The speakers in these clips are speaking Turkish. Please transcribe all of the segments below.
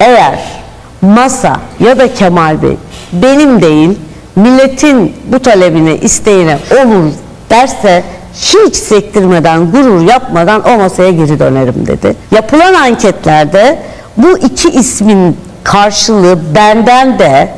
Eğer masa ya da Kemal Bey benim değil milletin bu talebine isteğine olur derse hiç sektirmeden gurur yapmadan o masaya geri dönerim dedi. Yapılan anketlerde bu iki ismin karşılığı benden de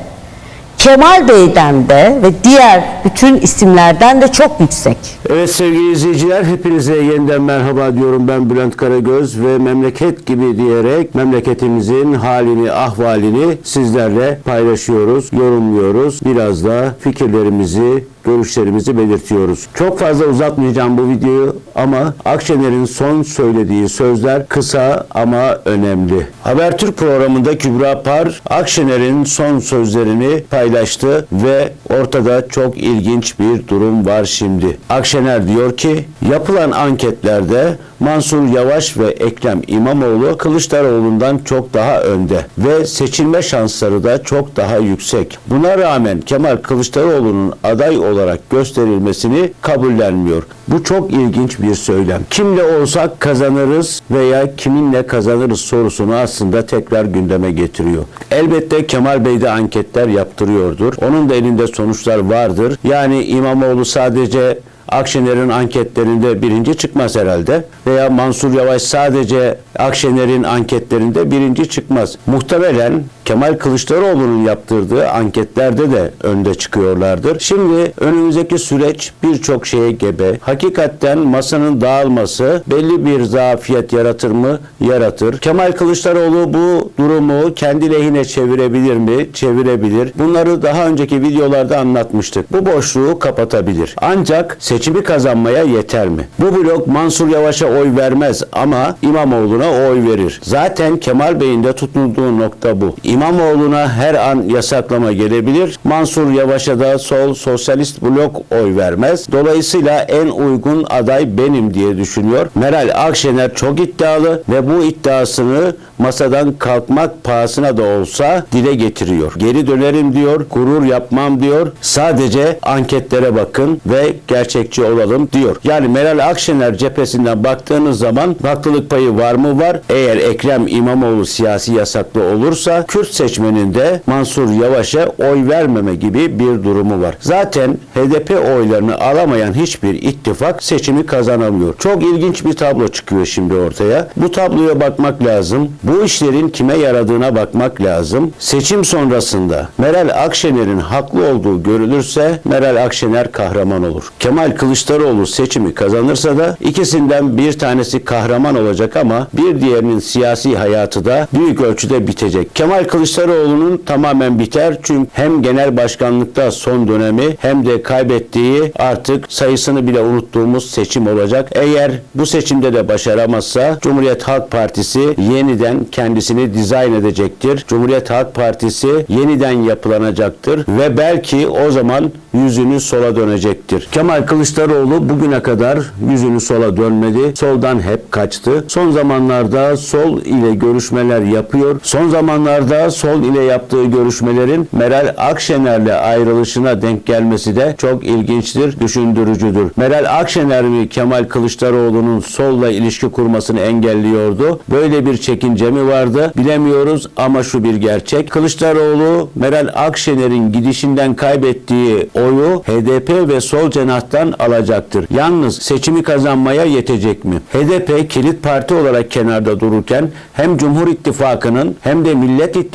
Kemal Bey'den de ve diğer bütün isimlerden de çok yüksek. Evet sevgili izleyiciler hepinize yeniden merhaba diyorum ben Bülent Karagöz ve memleket gibi diyerek memleketimizin halini ahvalini sizlerle paylaşıyoruz, yorumluyoruz. Biraz da fikirlerimizi görüşlerimizi belirtiyoruz. Çok fazla uzatmayacağım bu videoyu ama Akşener'in son söylediği sözler kısa ama önemli. Habertürk programında Kübra Par Akşener'in son sözlerini paylaştı ve ortada çok ilginç bir durum var şimdi. Akşener diyor ki yapılan anketlerde Mansur Yavaş ve Ekrem İmamoğlu Kılıçdaroğlu'ndan çok daha önde ve seçilme şansları da çok daha yüksek. Buna rağmen Kemal Kılıçdaroğlu'nun aday olarak gösterilmesini kabullenmiyor. Bu çok ilginç bir söylem. Kimle olsak kazanırız veya kiminle kazanırız sorusunu aslında tekrar gündeme getiriyor. Elbette Kemal Bey de anketler yaptırıyordur. Onun da elinde sonuçlar vardır. Yani İmamoğlu sadece Akşener'in anketlerinde birinci çıkmaz herhalde. Veya Mansur Yavaş sadece Akşener'in anketlerinde birinci çıkmaz. Muhtemelen Kemal Kılıçdaroğlu'nun yaptırdığı anketlerde de önde çıkıyorlardır. Şimdi önümüzdeki süreç birçok şeye gebe. Hakikaten masanın dağılması belli bir zafiyet yaratır mı? Yaratır. Kemal Kılıçdaroğlu bu durumu kendi lehine çevirebilir mi? Çevirebilir. Bunları daha önceki videolarda anlatmıştık. Bu boşluğu kapatabilir. Ancak seçimi kazanmaya yeter mi? Bu blok Mansur Yavaş'a oy vermez ama İmamoğlu'na oy verir. Zaten Kemal Bey'in de tutulduğu nokta bu. İmamoğlu'na her an yasaklama gelebilir. Mansur Yavaş'a da sol sosyalist blok oy vermez. Dolayısıyla en uygun aday benim diye düşünüyor. Meral Akşener çok iddialı ve bu iddiasını masadan kalkmak pahasına da olsa dile getiriyor. Geri dönerim diyor, gurur yapmam diyor. Sadece anketlere bakın ve gerçekçi olalım diyor. Yani Meral Akşener cephesinden baktığınız zaman haklılık payı var mı var? Eğer Ekrem İmamoğlu siyasi yasaklı olursa Kürt seçmeninde Mansur Yavaş'a oy vermeme gibi bir durumu var. Zaten HDP oylarını alamayan hiçbir ittifak seçimi kazanamıyor. Çok ilginç bir tablo çıkıyor şimdi ortaya. Bu tabloya bakmak lazım. Bu işlerin kime yaradığına bakmak lazım. Seçim sonrasında Meral Akşener'in haklı olduğu görülürse Meral Akşener kahraman olur. Kemal Kılıçdaroğlu seçimi kazanırsa da ikisinden bir tanesi kahraman olacak ama bir diğerinin siyasi hayatı da büyük ölçüde bitecek. Kemal Kılıçdaroğlu'nun tamamen biter çünkü hem genel başkanlıkta son dönemi hem de kaybettiği artık sayısını bile unuttuğumuz seçim olacak. Eğer bu seçimde de başaramazsa Cumhuriyet Halk Partisi yeniden kendisini dizayn edecektir. Cumhuriyet Halk Partisi yeniden yapılanacaktır ve belki o zaman yüzünü sola dönecektir. Kemal Kılıçdaroğlu bugüne kadar yüzünü sola dönmedi. Soldan hep kaçtı. Son zamanlarda sol ile görüşmeler yapıyor. Son zamanlarda sol ile yaptığı görüşmelerin Meral Akşener'le ayrılışına denk gelmesi de çok ilginçtir, düşündürücüdür. Meral Akşener mi Kemal Kılıçdaroğlu'nun solla ilişki kurmasını engelliyordu? Böyle bir çekince mi vardı? Bilemiyoruz ama şu bir gerçek. Kılıçdaroğlu Meral Akşener'in gidişinden kaybettiği oyu HDP ve sol cenahtan alacaktır. Yalnız seçimi kazanmaya yetecek mi? HDP kilit parti olarak kenarda dururken hem Cumhur İttifakı'nın hem de Millet İttifakı'nın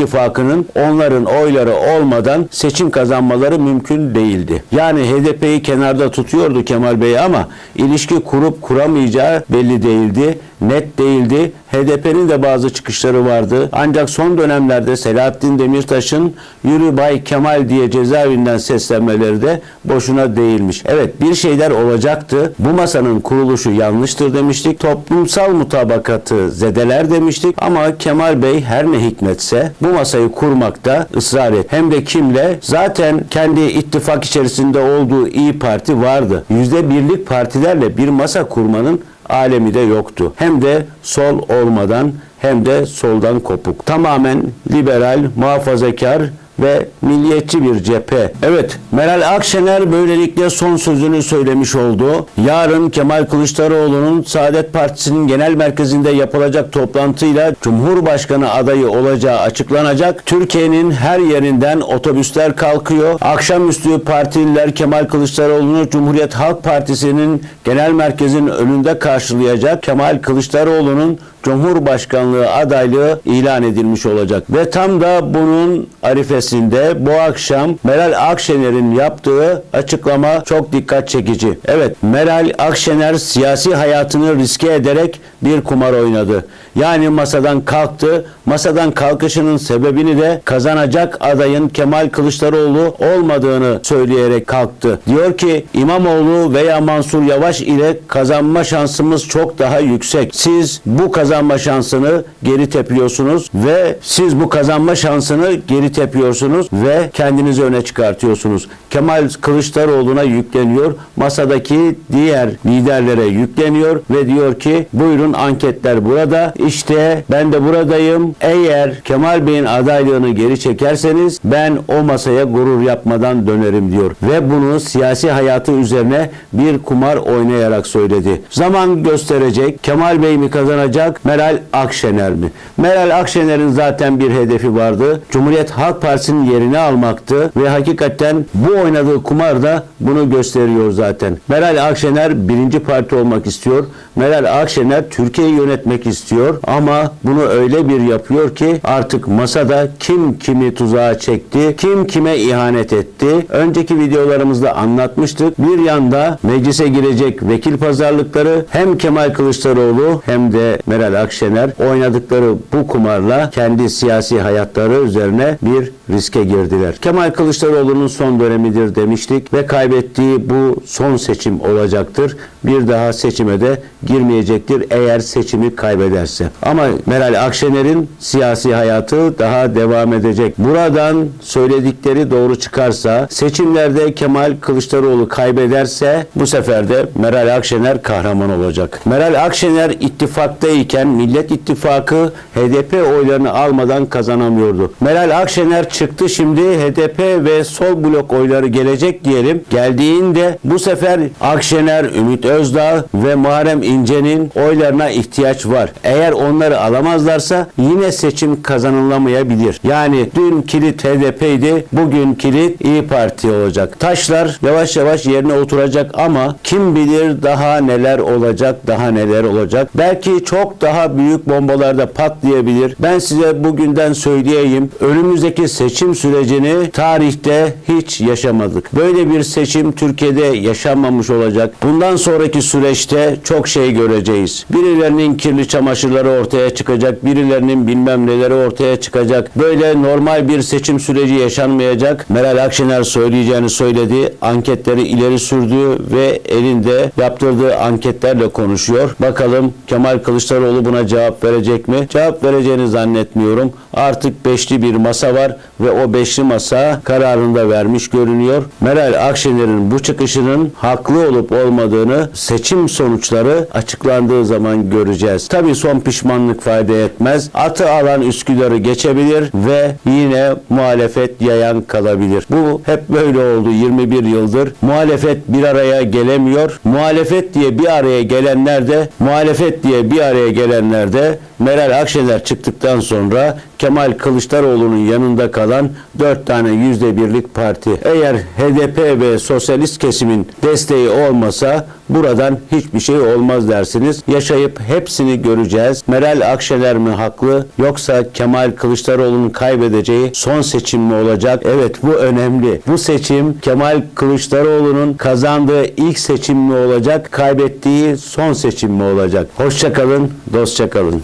onların oyları olmadan seçim kazanmaları mümkün değildi. Yani HDP'yi kenarda tutuyordu Kemal Bey ama ilişki kurup kuramayacağı belli değildi net değildi. HDP'nin de bazı çıkışları vardı. Ancak son dönemlerde Selahattin Demirtaş'ın Yürü Bay Kemal diye cezaevinden seslenmeleri de boşuna değilmiş. Evet bir şeyler olacaktı. Bu masanın kuruluşu yanlıştır demiştik. Toplumsal mutabakatı zedeler demiştik. Ama Kemal Bey her ne hikmetse bu masayı kurmakta ısrar et. Hem de kimle? Zaten kendi ittifak içerisinde olduğu İyi Parti vardı. Yüzde birlik partilerle bir masa kurmanın alemi de yoktu. Hem de sol olmadan hem de soldan kopuk. Tamamen liberal, muhafazakar ve milliyetçi bir cephe. Evet Meral Akşener böylelikle son sözünü söylemiş oldu. Yarın Kemal Kılıçdaroğlu'nun Saadet Partisi'nin genel merkezinde yapılacak toplantıyla Cumhurbaşkanı adayı olacağı açıklanacak. Türkiye'nin her yerinden otobüsler kalkıyor. Akşamüstü partililer Kemal Kılıçdaroğlu'nu Cumhuriyet Halk Partisi'nin genel merkezinin önünde karşılayacak. Kemal Kılıçdaroğlu'nun Cumhurbaşkanlığı adaylığı ilan edilmiş olacak. Ve tam da bunun arifesinde bu akşam Meral Akşener'in yaptığı açıklama çok dikkat çekici. Evet Meral Akşener siyasi hayatını riske ederek bir kumar oynadı. Yani masadan kalktı. Masadan kalkışının sebebini de kazanacak adayın Kemal Kılıçdaroğlu olmadığını söyleyerek kalktı. Diyor ki İmamoğlu veya Mansur Yavaş ile kazanma şansımız çok daha yüksek. Siz bu kazanma şansını geri tepiyorsunuz ve siz bu kazanma şansını geri tepiyorsunuz ve kendinizi öne çıkartıyorsunuz. Kemal Kılıçdaroğlu'na yükleniyor. Masadaki diğer liderlere yükleniyor ve diyor ki buyurun anketler burada. İşte ben de buradayım. Eğer Kemal Bey'in adaylığını geri çekerseniz ben o masaya gurur yapmadan dönerim diyor. Ve bunu siyasi hayatı üzerine bir kumar oynayarak söyledi. Zaman gösterecek. Kemal Bey mi kazanacak? Meral Akşener mi? Meral Akşener'in zaten bir hedefi vardı. Cumhuriyet Halk Partisi'nin yerini almaktı ve hakikaten bu oynadığı kumar da bunu gösteriyor zaten. Meral Akşener birinci parti olmak istiyor. Meral Akşener Türkiye'yi yönetmek istiyor ama bunu öyle bir yapıyor ki artık masada kim kimi tuzağa çekti, kim kime ihanet etti. Önceki videolarımızda anlatmıştık. Bir yanda meclise girecek vekil pazarlıkları hem Kemal Kılıçdaroğlu hem de Meral Akşener oynadıkları bu kumarla kendi siyasi hayatları üzerine bir riske girdiler. Kemal Kılıçdaroğlu'nun son dönemidir demiştik ve kaybettiği bu son seçim olacaktır. Bir daha seçime de girmeyecektir eğer seçimi kaybederse. Ama Meral Akşener'in siyasi hayatı daha devam edecek. Buradan söyledikleri doğru çıkarsa seçimlerde Kemal Kılıçdaroğlu kaybederse bu sefer de Meral Akşener kahraman olacak. Meral Akşener ittifaktayken Millet İttifakı HDP oylarını almadan kazanamıyordu. Meral Akşener çıktı şimdi HDP ve sol blok oyları gelecek diyelim. Geldiğinde bu sefer Akşener, Ümit Özdağ ve Muharrem İnce'nin oylarına ihtiyaç var. Eğer onları alamazlarsa yine seçim kazanılamayabilir. Yani dün kilit HDP'ydi, bugün kilit İyi Parti olacak. Taşlar yavaş yavaş yerine oturacak ama kim bilir daha neler olacak, daha neler olacak. Belki çok daha büyük bombalar da patlayabilir. Ben size bugünden söyleyeyim. Önümüzdeki seçim sürecini tarihte hiç yaşamadık. Böyle bir seçim Türkiye'de yaşanmamış olacak. Bundan sonraki süreçte çok şey göreceğiz. Birilerinin kirli çamaşırları ortaya çıkacak, birilerinin bilmem neleri ortaya çıkacak. Böyle normal bir seçim süreci yaşanmayacak. Meral Akşener söyleyeceğini söyledi. Anketleri ileri sürdü ve elinde yaptırdığı anketlerle konuşuyor. Bakalım Kemal Kılıçdaroğlu buna cevap verecek mi? Cevap vereceğini zannetmiyorum. Artık beşli bir masa var ve o beşli masa kararında vermiş görünüyor. Meral Akşener'in bu çıkışının haklı olup olmadığını seçim sonuçları açıklandığı zaman göreceğiz. Tabii son pişmanlık fayda etmez. Atı alan Üsküdar'ı geçebilir ve yine muhalefet yayan kalabilir. Bu hep böyle oldu 21 yıldır. Muhalefet bir araya gelemiyor. Muhalefet diye bir araya gelenler de muhalefet diye bir araya gelenler de Meral Akşener çıktıktan sonra Kemal Kılıçdaroğlu'nun yanında kalan dört tane yüzde birlik parti. Eğer HDP ve sosyalist kesimin desteği olmasa buradan hiçbir şey olmaz dersiniz. Yaşayıp hepsini göreceğiz. Meral Akşener mi haklı yoksa Kemal Kılıçdaroğlu'nun kaybedeceği son seçim mi olacak? Evet bu önemli. Bu seçim Kemal Kılıçdaroğlu'nun kazandığı ilk seçim mi olacak? Kaybettiği son seçim mi olacak? Hoşçakalın, dostça kalın.